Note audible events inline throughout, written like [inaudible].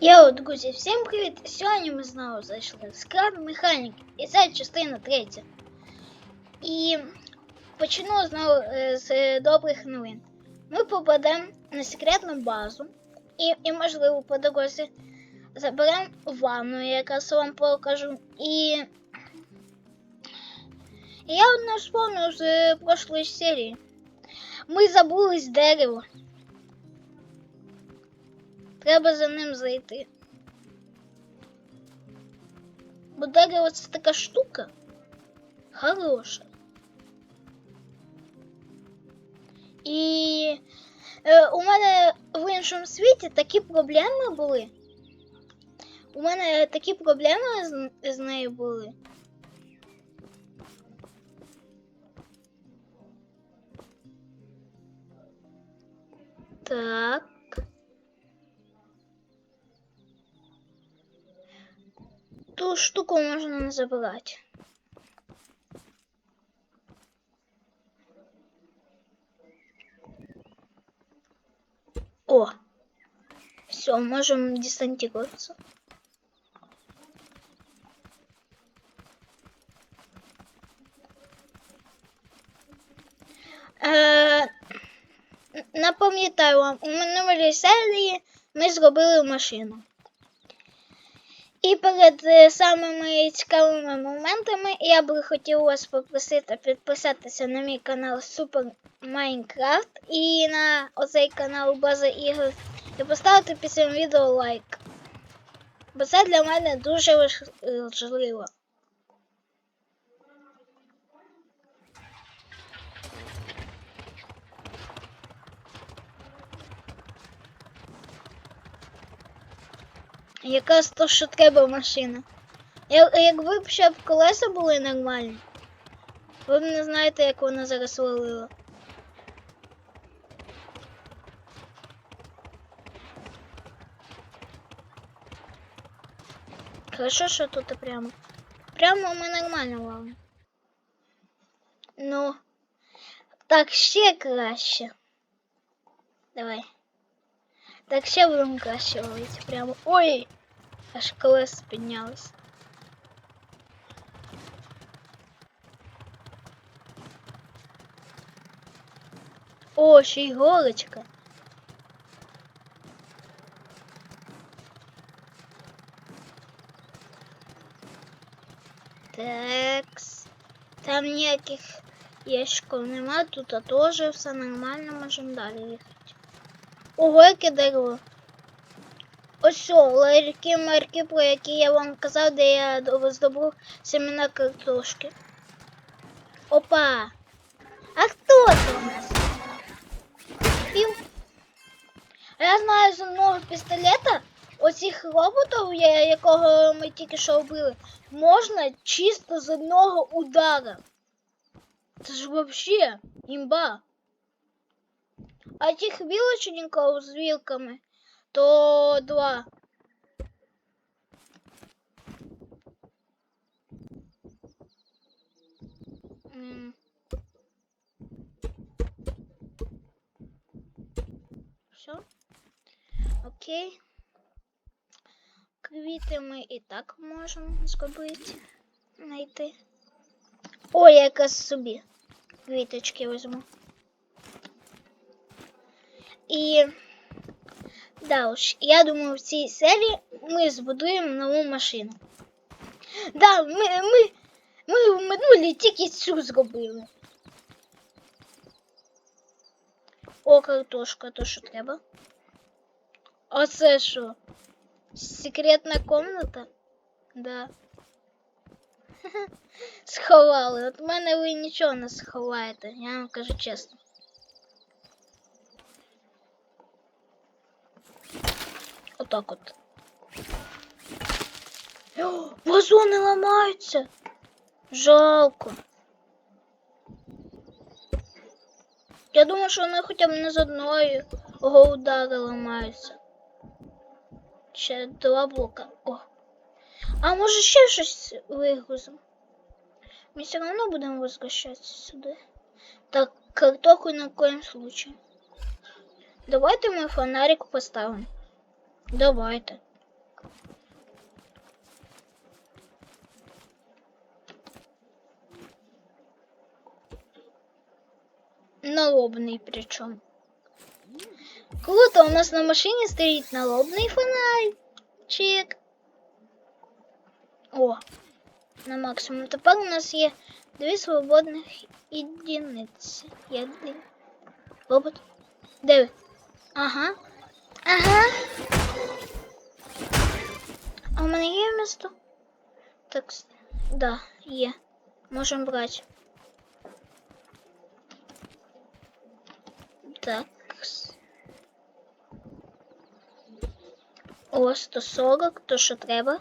Йоу, друзі, всім привіт! Сьогодні ми знову зайшли в склад механік, і це частина третя. І почну знову е, з добрих новин. Ми попадемо на секретну базу і, і можливо, по дорозі заберемо ванну, я якраз вам покажу. І, і я одне вспомнив з е, прошлої серії. Ми забулись дерево. Треба за ним зайти. Бо дерево це така штука. Хороша. І е, у мене в іншому світі такі проблеми були. У мене такі проблеми з, з нею були. Так. Ту штуку можна не забирати. О! Все, можем десантироваться. Е, Напам'ятаю вам, у минулій серії ми зробили машину. І перед е, самими цікавими моментами я би хотів вас попросити підписатися на мій канал Супер Майнкрафт і на оцей канал База ігор і поставити під цим відео лайк. Бо це для мене дуже важливо. Якраз то, що треба машина. Я- Якби б ще б колеса були нормальні, ви б не знаєте, як вона зараз валила. Хорошо, що тут прямо. Прямо ми нормально валимо. Ну, так ще краще. Давай. Так ще будемо краще ловити. Прямо. Ой! Аж колеса піднялись. О, ще й голочка. Такс. Там ніяких ящиків нема, тут теж все нормально, можемо далі їхати. Ого, яке дерево. Ось що, ларьки марки, про які я вам казав, де я до- здобув семена картошки. Опа! А хто це у нас? Пів. Я знаю з одного пістолета оцих роботів, якого ми тільки що вбили, можна чисто з одного удара. Це ж вообще імба. А тих вілочників з вілками то два. М. Все? Окей. Квіти ми і так можемо зробити. Знайти. О, я якраз собі квіточки візьму. І да уж, я думаю, в цій серії ми збудуємо нову машину. Да, ми, ми, ми в минулій тільки цю зробили. О, картошка, то що треба. А це що? Секретна комната? Да. [laughs] Сховали. От мене ви нічого не сховаєте, я вам кажу чесно. Отак от. О, вазони ламаються. Жалко. Я думаю, що вони хоча б не з одної удара ламаються. Ще два блока. О. А може ще щось вигрузимо? Ми все равно будемо возвращатися сюди. Так, картоху на коем случае. Давайте ми фонарик поставимо. Давайте. Налобний причому. Круто, у нас на машині стоїть налобний фонарчик. О, на максимум. Тепер у нас є дві свободних єдиниці. Єдин. Робот. Де ви? Ага. Ага. А у мене є місто? Так, да, є. Можемо брати. Так. О, 140, то що треба.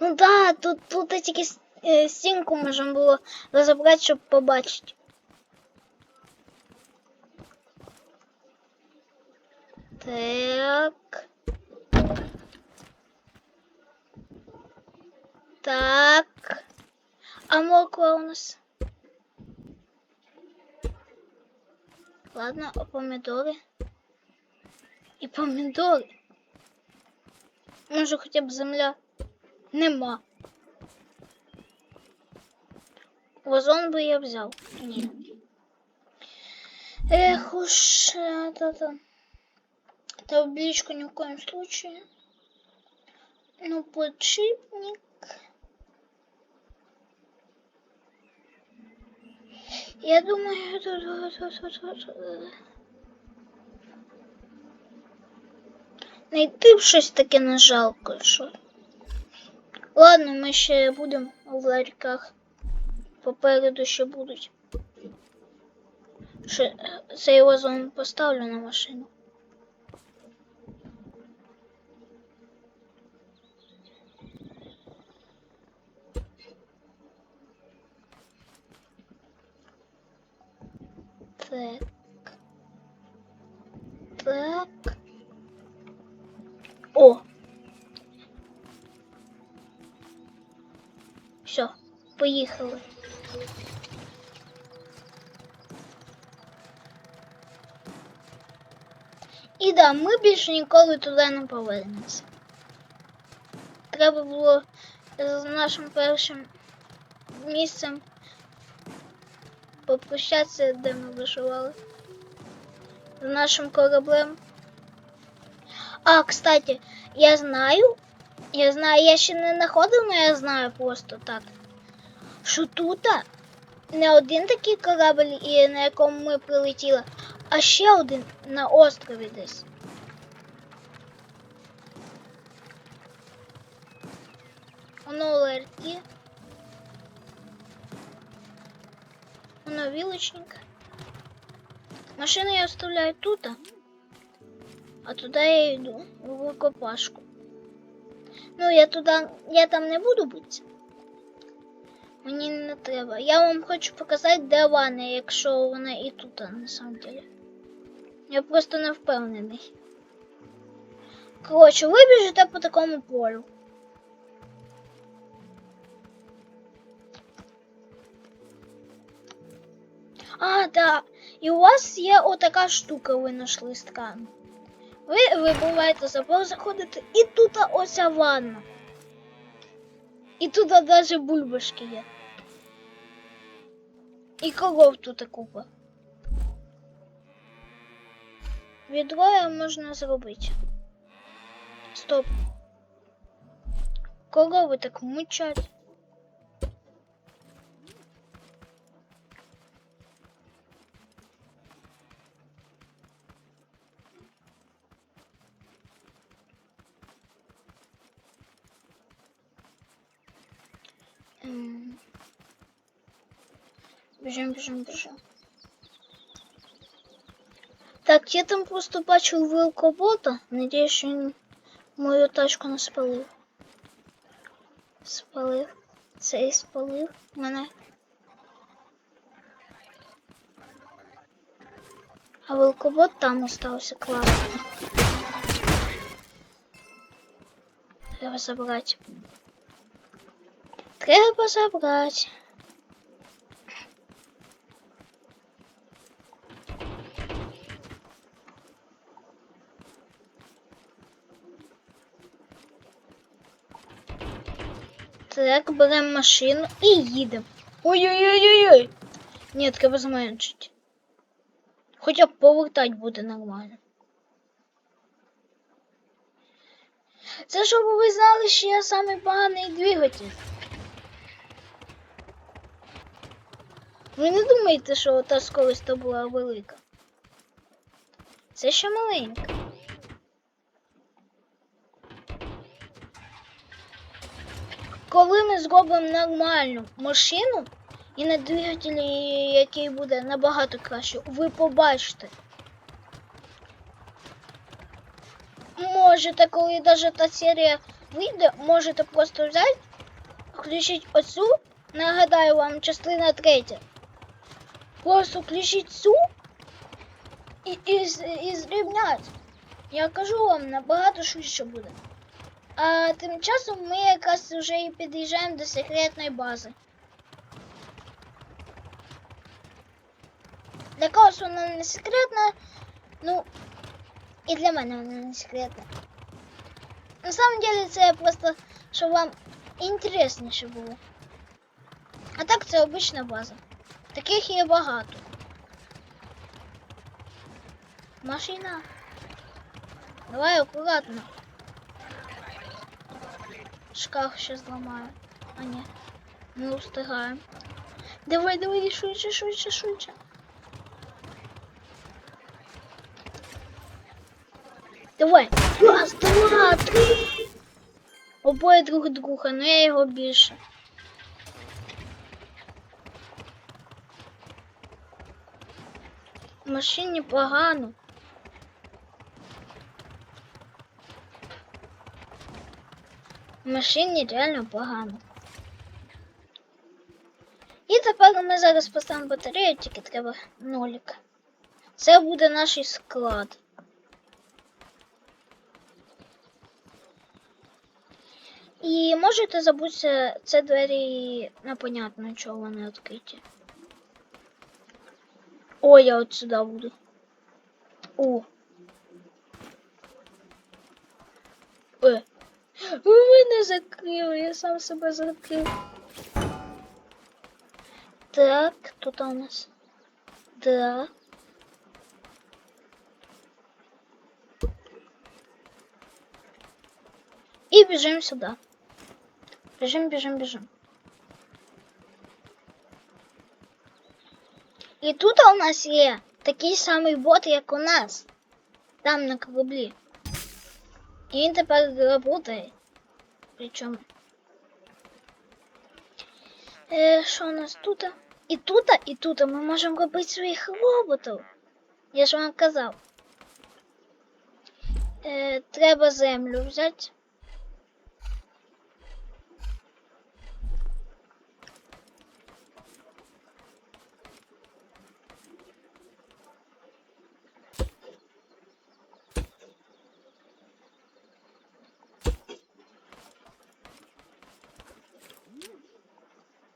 Ну да, тут, тут тільки е, стінку можна було розібрати, щоб побачити. Так. Так. А морква у нас? Ладно, а помидори? І помидори. Може хоча б земля? Нема. Вазон би я взяв. Ні. Эх уж это-то. Табличку ни в коем случае. Ну, подшипник. Я думаю, тут... Найти б щось таке не жалко, що. Ладно, ми ще будемо в ларьках. Попереду ще будуть. Ще цей вазон поставлю на машину. Так. Так. О! Все, поїхали. І да, ми більше ніколи туди не повернемося. Треба було з нашим першим місцем попрощатися, де ми виживали. З нашим кораблем. А, кстати, я знаю, я знаю, я ще не знаходив, але я знаю просто так, що тут не один такий корабль, на якому ми прилетіли, а ще один на острові десь. Воно ларьки. Воно вилочник. Машину я оставляю тут, а туди я йду в рукопашку. Ну, я туди, я там не буду бути. Мені не треба. Я вам хочу показати, де ванна, якщо вона і тут, на самом деле. Я просто не впевнений. Коротше, ви біжите по такому полю. А, да. І у вас є отака штука, ви знайшли скан. Ви вибиваєте забор, заходите, і тут оця ванна. І тут навіть бульбашки є. І коров тут купа. Відро можна зробити. Стоп. Корови так мучать. Біжим, біжим, біжим. Так, я там просто бачив великобота. Надіюсь, що він мою тачку не спалив. Спалив. Цей спалив мене. А великобот там остався класно. Треба забрати. Треба забрати. Так, беремо машину і їдемо. Ой-ой-ой-ой-ой. Ні, треба зменшити. Хоча б повертати буде нормально. Це щоб ви знали, що я самий поганий двигатель. Ви не думаєте, що та скорость то була велика. Це ще маленька. Коли ми зробимо нормальну машину і на двигателі, який буде набагато краще, ви побачите. Можете, коли даже та серія вийде, можете просто взяти, включити оцю, нагадаю вам, частина третя. Просто включіть цю і, і, і зрівняти. Я кажу вам, набагато швидше буде. А тим часом ми якраз вже і під'їжджаємо до секретної бази. Для когось вона не секретна, ну і для мене вона не секретна. На самом деле це просто, щоб вам інтересніше було. А так це обична база. Таких є багато. Машина. Давай аккуратно. Шкаф ще зламаю. А ні. Не встигаємо. Давай, давай, швидше, швидше, швидше. Давай. Раз, два, три. Обоє друг друга, но я його більше. Машині погано. Машині реально погано. І тепер ми зараз поставимо батарею, тільки треба нолик. Це буде наш склад. І можете забути, це двері непонятно, чого вони відкриті. О, я от сюди буду. О. Е. Ви мене закрили, я сам себе закрив. Так, хто там у нас? Да. І біжимо сюди. Біжим, біжим, біжим. І тут у нас є такий самий бот, як у нас. Там на кораблі. І він тепер працює. Причому. Е, що у нас тут? І тут, і тут ми можемо робити своїх роботів. Я ж вам казав. Е, треба землю взяти.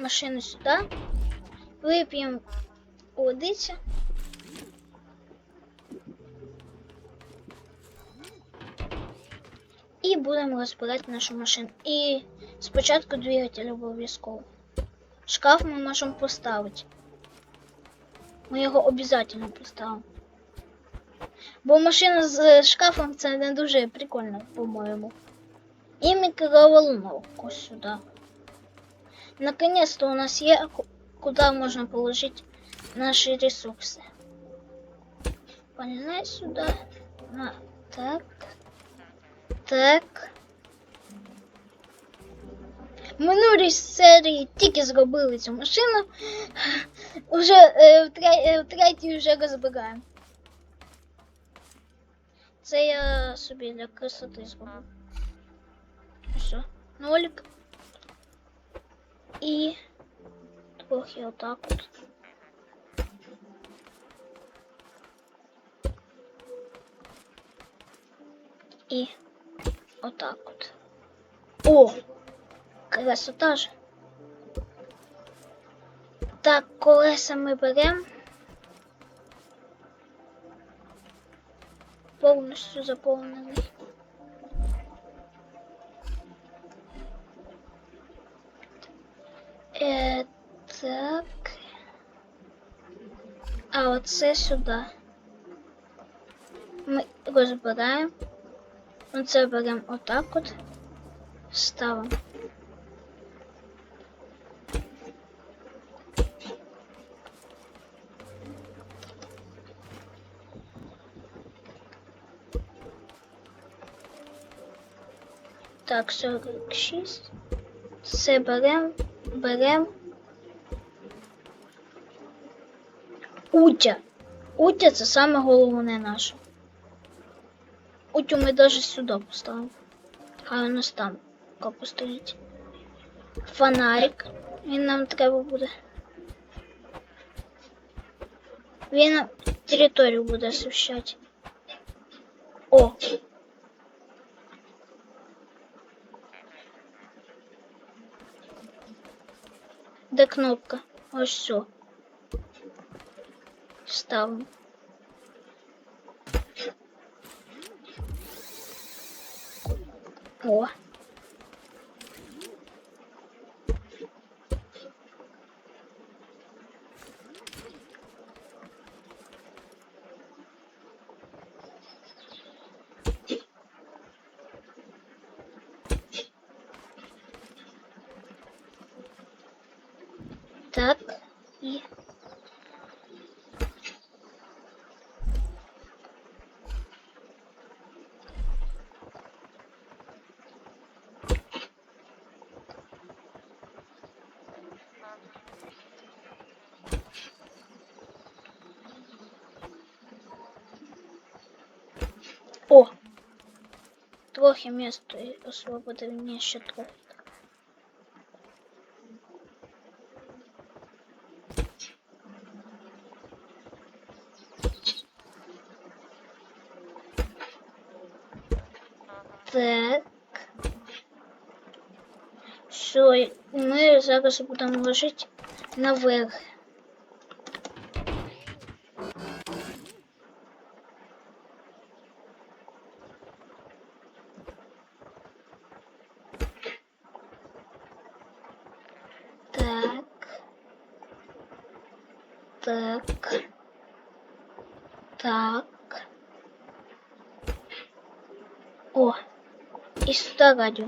Машину сюда. Выпьем водиці. І будемо розбирати нашу машину. І спочатку двигатель обов'язково. Шкаф ми можемо поставити. Ми його обов'язково поставимо. Бо машина з шкафом це не дуже прикольно, по-моєму. І микроволновку сюди. Наконец-то у нас есть куда можно положить наши ресурсы. Полезай сюда. На, так. Так. В минулій серії тільки зробили цю машину. Уже е, в, тре, е, в третій вже розбираємо. Це я собі для красоти зробив. Все. Нолик. І трохи отак от. І отак от. О! Красота ж. Так, колеса ми беремо. Повністю заповнений. Так. А оце сюди. Ми розбираємо. Оце ну, беремо отак от. Ставимо. Так, 46. все беремо, беремо. Утя. Утя це саме головне наше. Утю ми навіть сюди поставимо. Хай у нас там поки стоїть. Фонарик. Він нам треба буде. Він нам територію буде освіщати. О! Де кнопка? Ось все. Ставимо. О. Так, і Трохи місто освободив мені ще трохи. Так. Все, ми зараз будемо ложити наверх. І сюди.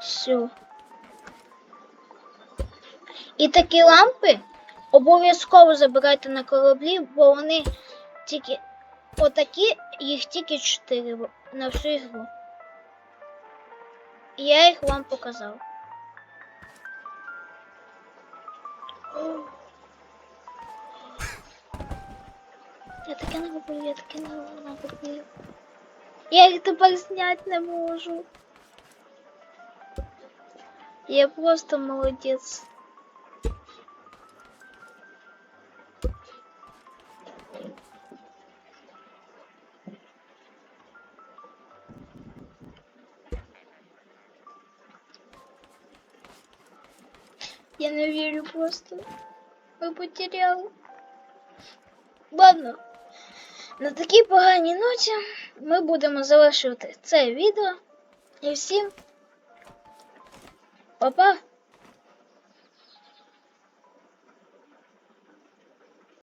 Все. І такі лампи обов'язково забирайте на кораблі, бо вони тільки отакі, їх тільки 4 на всю ігру. І я їх вам показав. Я таке не роблю, я таке не роблю. Я їх тепер зняти не можу. Я просто молодець. Я не вірю просто. Ми потеряли. Ладно. На такій поганій ноті ми будемо завершувати це відео. І всім па-па!